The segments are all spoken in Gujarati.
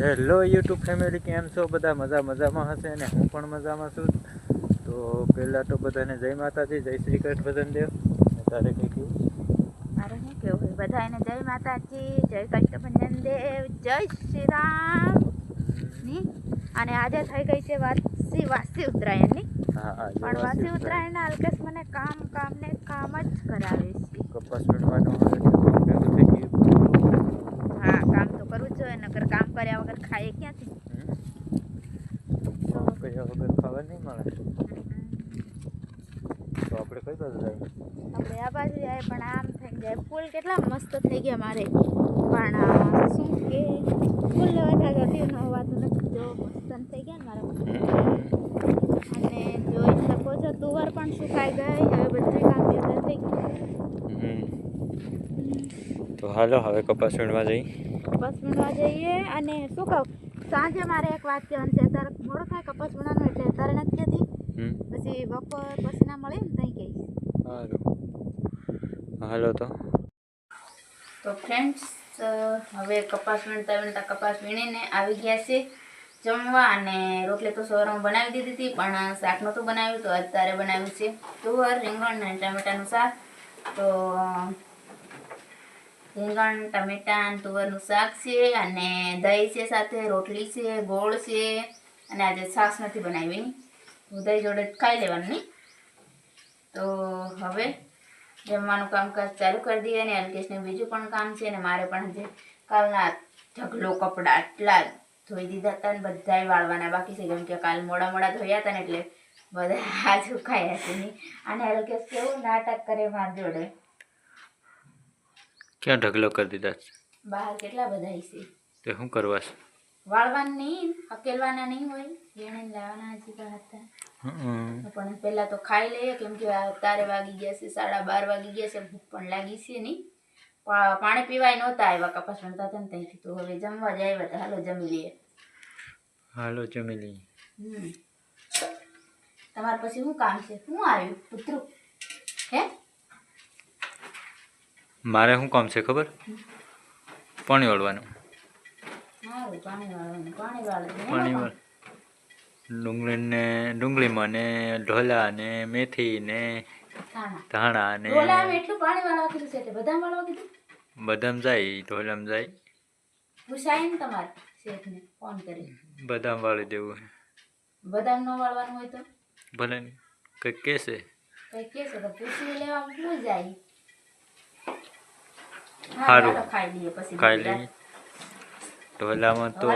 હેલો યુટ્યુબ ફેમિલી કેમ છો? બધા મજા મજામાં હશે અને હું પણ મજામાં છું. તો પહેલાં તો બધાને જય માતાજી જય શ્રી કૃષ્ણ ભજન દેવ અને તારે કંઈ કહ્યું મારે શું કેવું હોય બધાને જય માતાજી જય કષ્ટભંજન દેવ જય શ્રી રામ. અને આજે થઈ ગઈ છે વાસી વાસી ઉત્તરાયણની. પણ વાસી ઉત્તરાયણના અલ્કેશ મને કામ કામ ને કામ જ કરાવે છે. કપાસ વીણવાનું હવે તો કામ ભેગું થઈ ગયું હા કામ તો કરવું જ જોઈએ નકર કામ કર્યા વગર ખાઈએ ક્યાંથી. તો કયા વગર ખાવા નહીં મળે? તો આપણે કઈ બાજુ જાય? આપણે આ બાજુ જાય પણ આમ થઈ જાય. ફૂલ કેટલા મસ્ત થઈ ગયા મારે. પણ શું કે ફૂલ લેવા થાય હતી ન હોવાતું નથી. જો મસ્ત થઈ ગયા ને મારા અને જોઈ શકો છો તુવર પણ સુકાઈ ગઈ. હવે બધા કામ થઈ ગયું. તો હાલો હવે કપાસ વીણવા જઈ. કપાસ વીણવા જઈએ અને શું કહું? સાંજે મારે એક વાત કહેવાની છે. અત્યારે મોડું થાય કપાસ વીણવાનું એટલે અત્યારે નથી કહેતી. પછી બપોર પછી ના મળે ને ત્યાં કહીશ. સારું હાલો તો. તો ફ્રેન્ડ્સ હવે કપાસ વીણતા વીણતા કપાસ વીણીને આવી ગયા છે જમવા અને રોટલી તો સવારમાં બનાવી દીધી હતી પણ શાક નહોતું બનાવ્યું તો અત્યારે બનાવ્યું છે તુવર રીંગણ અને ટામેટાનું શાક. તો રીંગણ ટમેટા અને તુવરનું શાક છે અને દહીં છે સાથે, રોટલી છે, ગોળ છે અને આજે છાશ નથી બનાવી હું દહીં જોડે ખાઈ લેવાનું. તો હવે જમવાનું કામકાજ ચાલુ કરી દઈએ અને અલ્કેશને બીજું પણ કામ છે અને મારે પણ જે કાલના ઢગલો કપડાં આટલા ધોઈ દીધા હતા ને બધાય વાળવાના બાકી છે. કેમ કે કાલ મોડા મોડા ધોયા હતા ને એટલે બધા સુકાયા છે અને અલ્કેશ કેવું નાટક કરે માર જોડે. ક્યાં ઢગલો કરી દીધા છે? બહાર કેટલા બધા છે તે શું કરવા છે? વાળવાના નહીં હકેલવાના નહીં હોય. જેણે લાવવાના હજી પણ હતા. પણ પહેલા તો ખાઈ લઈએ કેમ કે અત્યારે વાગી ગયા છે સાડા બાર વાગી ગયા છે ભૂખ પણ લાગી છે નહીં. પાણી પીવાય નહોતા આવ્યા કપાસ વણતા હતા ને ત્યાંથી તો હવે જમવા જ આવ્યા હતા. હાલો જમી લઈએ. હાલો જમી લઈએ. તમારે પછી શું કામ છે? શું આવ્યું પુત્રુ? હે? મારે શું કામ છે ખબર? પાણી વાળવાનું. પાણી વાળે ડુંગળીને ડુંગળીમાં ને ઢોલા ને મેથી ને ધાણા ને બદામ જાય ઢોલામાં જાય. બદામ વાળી દેવું બદામ ન વાળવાનું હોય તો? ભલે કઈ કહેશે. કઈ કેસે તો પૂછી લેવા જાય હારું. ખાઈ લઈએ ઢોલામાં તો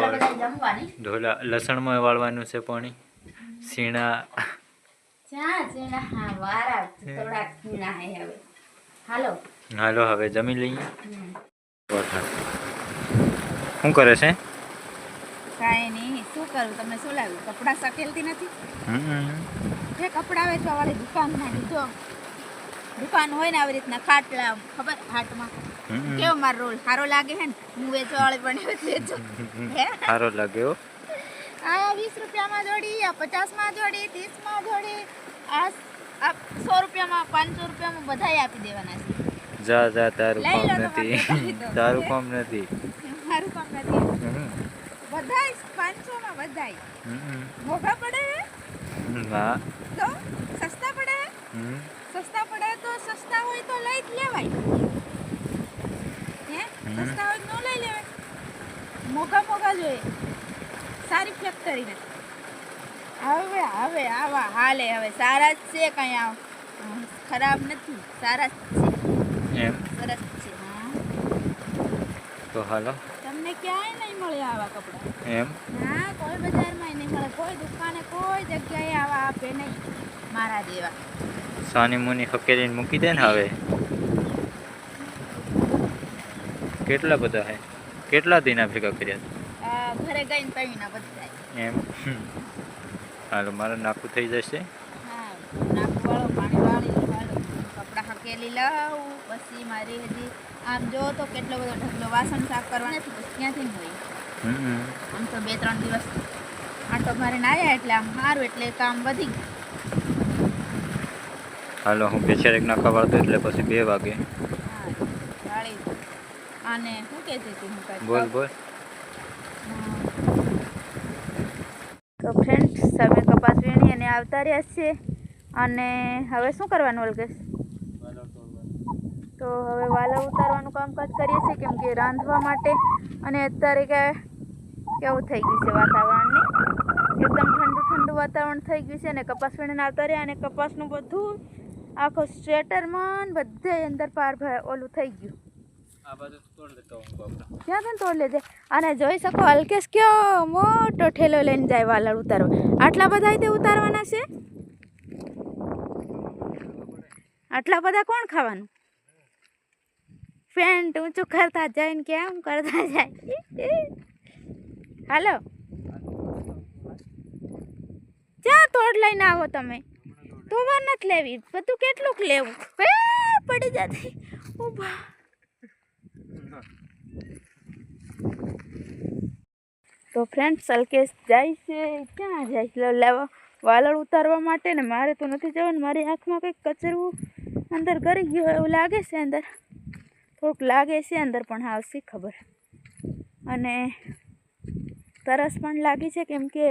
ઢોલા લસણમાં વાળવાનું છે પાણી. સીણા હાલો. હાલો હવે જમી લઈએ. શું કરે છે? કાંઈ નહીં. શું કરું? તમને શું લાગ્યું? કપડાં સકેલતી નથી? હમ. કપડાં વેચવા વાળી દુકાનમાં લીધો દુકાન હોય ને આવી રીતના ખાટલા ખબર? હાટમાં. કેવો મારો રોલ? સારો લાગે હે ને? હું વેચવા વાળી પણ વેચો. સારો લાગે હો. આ વીસ રૂપિયામાં જોડી આ પચાસમાં જોડી ત્રીસમાં જોડી આ સો રૂપિયામાં પાંચસો રૂપિયામાં બધાય આપી દેવાના છે. જા જા તારું કામ નથી. તારું કામ નથી. મારું કામ નથી. બધાય પાંચસોમાં બધાય. મોઘા પડે હે? તો સસ્તા પડે હમ. સસ્તા પડે તો સસ્તા હોય તો લઈ જ લેવાય. હે? સસ્તા હોય તો ન લઈ લેવાય. મોગા મોગા જોઈએ. સારી ફેક્ટરીના હવે હવે આવા હાલે હવે. સારા જ છે કાંઈ આવ ખરાબ નથી. સારા જ છે. એમ. સરસ છે હા. તો હાલો. તમને ક્યાંય નહીં મળે આવા કપડાં. એમ. ના કોઈ બજારમાં નહીં મળે. કોઈ દુકાને કોઈ જગ્યાએ આવા આપે નહીં. મારા જેવા. સાની મુની હકેલીને મૂકી દે ને હવે. કેટલા બધા હે? કેટલા દિના ભેગા કર્યા આ ઘરે ગઈને પીવીને બધા. એમ? હાલો મારે નાખું થઈ જશે. હા નાખું પાણી વાળી કપડાં હકેલી લાવું પછી મારી હજી આમ જો તો કેટલો બધો ઢગલો વાસણ સાફ કરવાના નથી ક્યાંથી હોય આમ તો બે ત્રણ દિવસ આટો ના આવ્યા એટલે આમ સારું એટલે કામ વધી ગયું. હાલો હું બેચારેક નાખવા વાળતો એટલે પછી બે વાગે. અને શું કહેતી હતી હું બોલ બોલ. તો ફ્રેન્ડ્સ અમે કપાસ વીણી અને આવતા રહ્યા છીએ. અને હવે શું કરવાનું અલગેશ તો હવે વાલા ઉતારવાનું કામકાજ કરીએ છીએ કેમ કે રાંધવા માટે. અને અત્યારે કે કેવું થઈ ગયું છે વાતાવરણને? એકદમ ઠંડુ ઠંડુ વાતાવરણ થઈ ગયું છે અને કપાસ વીણીને આવતા રહ્યા અને કપાસનું બધું આખો સ્વેટરમાં બધે અંદર પાર ભાઈ ઓલું થઈ ગયું. ક્યાં તને તોડ લેજે. અને જોઈ શકો અલ્કેશ કયો મોટો ઠેલો લઈને જાય વાલળ ઉતારવા. આટલા બધા તે ઉતારવાના છે? આટલા બધા કોણ ખાવાનું? ફેન્ટ ઊંચું કરતા જાય ને કેમ કરતા જાય? હાલો. ક્યાં તોડ લઈને આવો તમે? તુવાર નથી લેવી. બધું કેટલુંક લેવું. પડી જતી. ઊભા તો ફ્રેન્ડ સલકેશ જાય છે. ક્યાં જાય છે? લેવા વાલળ ઉતારવા માટે ને મારે તો નથી જવાનું. મારી આંખમાં કંઈક કચરું અંદર કરી ગયું એવું લાગે છે અંદર. થોડુંક લાગે છે અંદર, પણ આવશે ખબર. અને તરસ પણ લાગી છે કેમ કે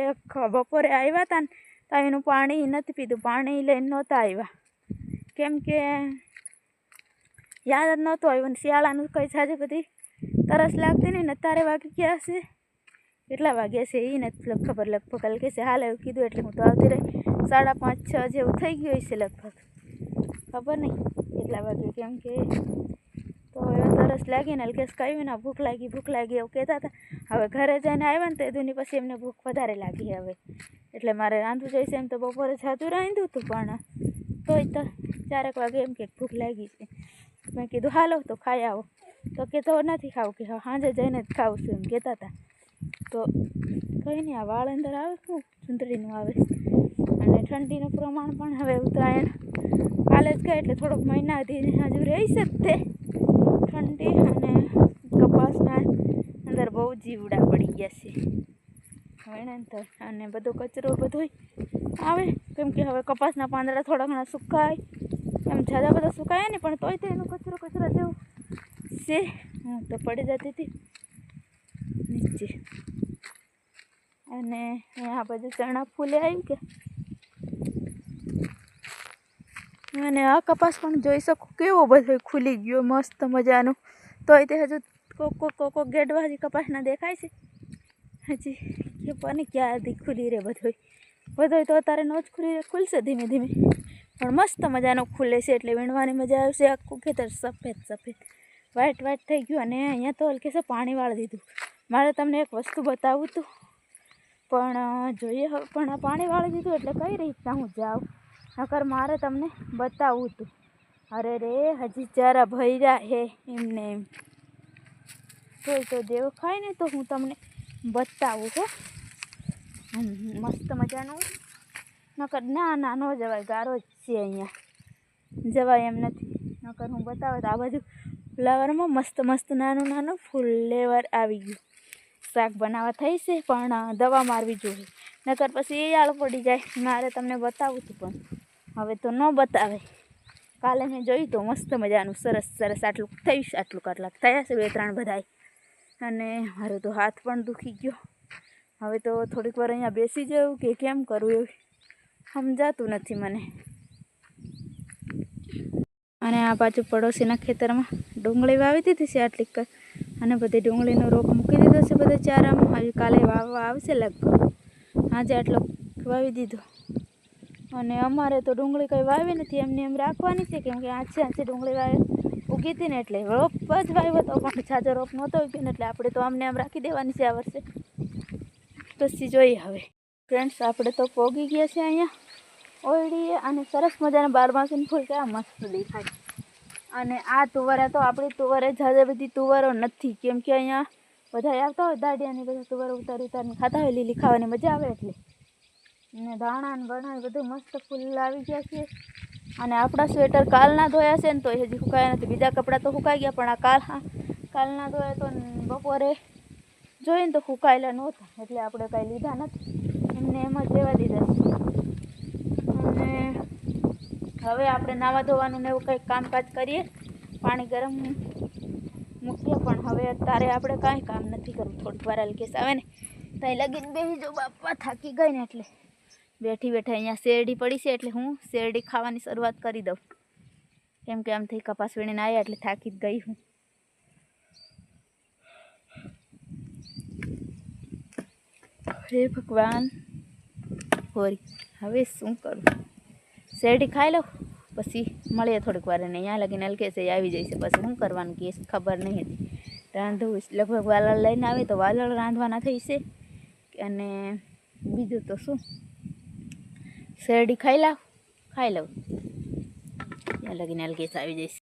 બપોરે આવ્યા હતા ને તો એનું પાણી નથી પીધું. પાણી લઈને નહોતા આવ્યા. કેમ કે યાદ જ નહોતું આવ્યું શિયાળાનું કંઈ સાજે બધી તરસ લાગતી નહીં અત્યારે વાગી ગયા છે. કેટલા વાગ્યા છે એ નથી ખબર લગભગ હલકે છે. હાલ એવું કીધું એટલે હું તો આવતી રહી. સાડા પાંચ, છ જેવું થઈ ગયું હશે લગભગ. ખબર નહીં કેટલા વાગે કેમ કે તો હવે તરસ લાગી ને હલકેશ કહ્યું ને, ભૂખ લાગી ભૂખ લાગી એવું કહેતા હતા. હવે ઘરે જઈને આવ્યા ને તો દુની પછી એમને ભૂખ વધારે લાગી હવે. એટલે મારે રાંધવું જોઈશે એમ તો બપોરે જાતું રાંધ્યું હતું પણ તોય તો ચારેક વાગે એમ કે ભૂખ લાગી છે. મેં કીધું, હાલો, તો ખાઈ આવો. તો કે, તો નથી ખાવું. કે સાંજે જઈને જ ખાવું છું, એમ કહેતા હતા. તો કંઈ નહીં આ વાળ અંદર આવે શું ચૂંદડીનું આવે. અને ઠંડીનું પ્રમાણ પણ હવે ઉત્તરાયણ કાલે જ ગયા, એટલે થોડોક મહિના સુધી હજુ રહી જ તે. ઠંડી અને કપાસના અંદર બહુ જીવડા પડી ગયા છે. વેણંતર અને બધો કચરો બધો આવે. કેમ કે હવે કપાસના પાંદડા થોડા ઘણા સુકાય. એમ જાજા બધા સુકાયા ને, પણ તોય તે એનો કચરો કચરો જેવું છે. હું તો પડી જતી હતી. નીચે. અને આ બધું ચણા ફૂલે આવ્યું કે અને આ કપાસ પણ જોઈ શકું કેવો બધો ખુલી ગયો, મસ્ત મજાનો. તોય તે હજુ કોક કોક કોક ગેડવા હજી કપાસના દેખાય છે. હજી કે પણ ક્યાં હતી ખુલી રે બધું બધોય તો અત્યારે નો જ ખુલી રહે, ખુલશે ધીમે ધીમે. પણ મસ્ત મજાનો ખુલે છે એટલે વીણવાની મજા આવશે, આખું ખેતર સફેદ સફેદ. વાઇટ વાઇટ થઈ ગયું અને અહીંયા તો હલકે છે પાણી વાળી દીધું. મારે તમને એક વસ્તુ બતાવું હતું પણ જોઈએ હવે, પણ પાણી વાળી દીધું એટલે કઈ રીતના હું જાઉં? નકર મારે તમને બતાવવું હતું અરે રે, હજી જરા ભર્યા હે એમને એમ. કોઈ તો દેવ ખાય ને તો હું તમને બતાવું, હો. મસ્ત મજાનું. નકર ના ના, ન જવાય, ગારો જ છે અહીંયા. જવાય એમ નથી. નકર હું બતાવું તો આ બાજુ ફ્લાવરમાં મસ્ત મસ્ત, નાનું નાનું ફૂલેવર આવી ગયું. શાક બનાવવા થઈ છે, પણ દવા મારવી જોઈએ. નકર પછી એ આળ પડી જાય. મારે તમને બતાવું હતું પણ. હવે તો ન બતાવે. કાલે મેં જોયું તો મસ્ત મજાનું, સરસ સરસ, આટલું થયું આટલું કેટલાક થયા છે બે ત્રણ બધાય. અને મારો તો હાથ પણ દુખી ગયો. હવે તો થોડીક વાર અહીંયા બેસી જવું કે કેમ કરવું એવું સમજાતું નથી મને. અને આ પાછું પડોશીના ખેતરમાં ડુંગળી વાવી દીધી છે આટલી અને બધી ડુંગળીનો રોપ મૂકી દીધો છે બધા ચારામાં. હવે કાલે વાવવા આવશે લગભગ. આજે આટલો વાવી દીધો. અને અમારે તો ડુંગળી કંઈ વાવી નથી, એમને એમ રાખવાની છે કેમ કે આછે આછે ડુંગળી વાવી ઉગી હતી ને એટલે રોપ જ વાવ્યો હતો, પણ છાજો રોપ નહોતો ઉગ્યો ને એટલે આપણે તો અમને એમ રાખી દેવાની છે આ વર્ષે. પછી જોઈએ હવે. ફ્રેન્ડ્સ આપણે તો પોગી ગયા છે અહીંયા. ઓળીએ અને સરસ મજાના બારમાસીનું ફૂલ કેવા મસ્ત દેખાય. અને આ તુવરા તો આપણી તુવરે જાજે બધી તુવરો નથી. કેમ કે અહીંયા બધા આવતા હોય દાડિયાની બધા તુવરો ઉતારી ઉતારીને ખાતા હોય, લીલી ખાવાની મજા આવે એટલે. ને ધાણા ને બણા બધું મસ્ત ફૂલ આવી ગયા છે. અને આપણા સ્વેટર કાલના ધોયા છે ને તો હજી સુકાયા નથી. બીજા કપડાં તો સુકાઈ ગયા, પણ આ કાલ કાલના ધોયા તો બપોરે જોઈને તો ફૂંકાયેલા નહોતા, એટલે આપણે કાંઈ લીધા નથી. એમને એમ જ દેવા દીધા. અને હવે આપણે નાવા ધોવાનું ને એવું કંઈક કામકાજ કરીએ. પાણી ગરમ મૂકીએ, પણ હવે અત્યારે આપણે કાંઈ કામ નથી કરવું. થોડીક વાર હલકેશ આવે ને, ત્યાં લગીને બેસી જો બાપા થાકી ગઈ ને એટલે. બેઠી બેઠા અહીંયા શેરડી પડી છે, એટલે હું શેરડી ખાવાની શરૂઆત કરી દઉં. કેમ કે આમથી કપાસ વીણીને આવ્યા એટલે થાકી જ ગઈ હું. હે ભગવાન. હોરી, હવે શું કરું? શેરડી ખાઈ લઉં? પછી મળીએ થોડીક વાર અને અહીંયા લગીને હલકે છે આવી જશે. પછી શું કરવાનું કે ખબર નહીં હતી. રાંધવું લગભગ વાલળ લઈને આવે તો વાલળ રાંધવાના થઈ છે. અને બીજું તો શું? શેરડી ખાઈ લાવ, ખાઈ લઉં. અહીંયા લગીને અલકેશ આવી જઈશ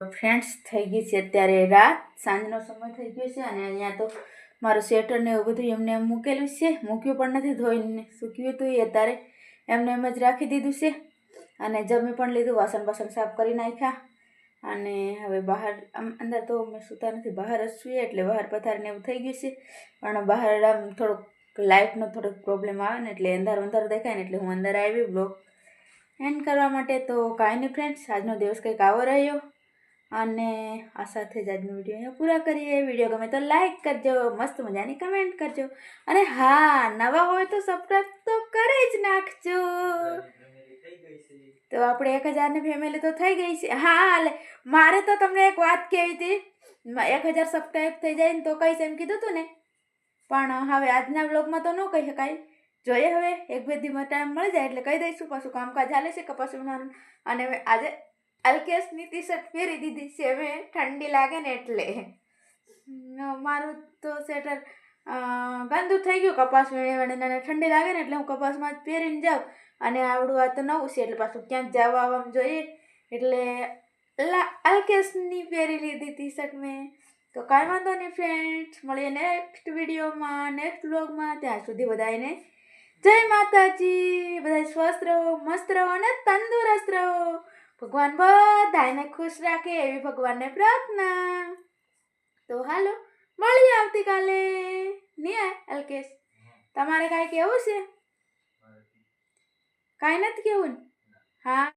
ફ્રેન્ડ્સ થઈ ગઈ છે અત્યારે રાત. સાંજનો સમય થઈ ગયો છે અને અહીંયા તો મારું સ્વેટરને એવું બધું એમને એમ મૂકેલું છે. મૂક્યું પણ નથી, ધોઈને સૂક્યું હતું એ અત્યારે. એમને એમ જ રાખી દીધું છે. અને જમી પણ લીધું, વાસણ બાસણ સાફ કરી નાખ્યા. અને હવે બહાર, આમ અંદર તો અમે સૂતા નથી, બહાર જ છું એટલે બહાર પથારીને એવું થઈ ગયું છે. પણ બહાર આમ થોડુંક લાઇટનો થોડોક પ્રોબ્લેમ આવે ને એટલે અંધારું અંધારું દેખાય ને એટલે હું અંદર આવી બ્લોગ એન્ડ કરવા માટે તો કાંઈ નહીં ફ્રેન્ડ્સ આજનો દિવસ કંઈક આવો રહ્યો. અને આ સાથે જ આજનો વીડિયો અહીંયા પૂરા કરીએ. વીડિયો ગમે તો લાઈક કરજો, મસ્ત મજાની કમેન્ટ કરજો. અને હા, નવા હોય તો સબસ્ક્રાઈબ તો કરી જ નાખજો. તો આપણે એક હજારની ફેમિલી તો થઈ ગઈ છે. હા હાલે મારે તો તમને એક વાત કહેવી હતી. એક હજાર સબસ્ક્રાઈબ થઈ જાય ને તો કહીશ એમ કીધું હતું ને. પણ હવે આજના બ્લોગમાં તો ન કહી શકાય. જોઈએ હવે, એક બે દિવસમાં ટાઈમ મળી જાય એટલે કહી દઈશું. પાછું કામકાજ ચાલે છે કે વીણવાનું અને આજે અલ્કેશની ટી શર્ટ પહેરી દીધી છે. હવે ઠંડી લાગે ને એટલે. મારું તો સ્વેટર ગંદુ થઈ ગયું કપાસ વીણી વીણીને અને ઠંડી લાગે ને એટલે હું કપાસમાં જ પહેરીને જાઉં. અને આવડું આ તો નવું છે, એટલે પાછું ક્યાંક જવા આવવામાં જોઈએ. એટલે અલ્કેશની પહેરી લીધી ટી શર્ટ મેં. તો કાંઈ વાંધો નહીં ફ્રેન્ડ્સ મળીએ નેક્સ્ટ વિડીયોમાં નેક્સ્ટ વ્લોગમાં ત્યાં સુધી બધાને જય માતાજી. બધા સ્વસ્થ રહો, મસ્ત રહો અને તંદુરસ્ત રહો. ભગવાન બધાને ખુશ રાખે એવી ભગવાનને પ્રાર્થના. તો હાલો મળીએ આવતીકાલે. નહીં અલ્કેશ તમારે કાંઈ કેવું છે? કાંઈ નથી કેવું હા.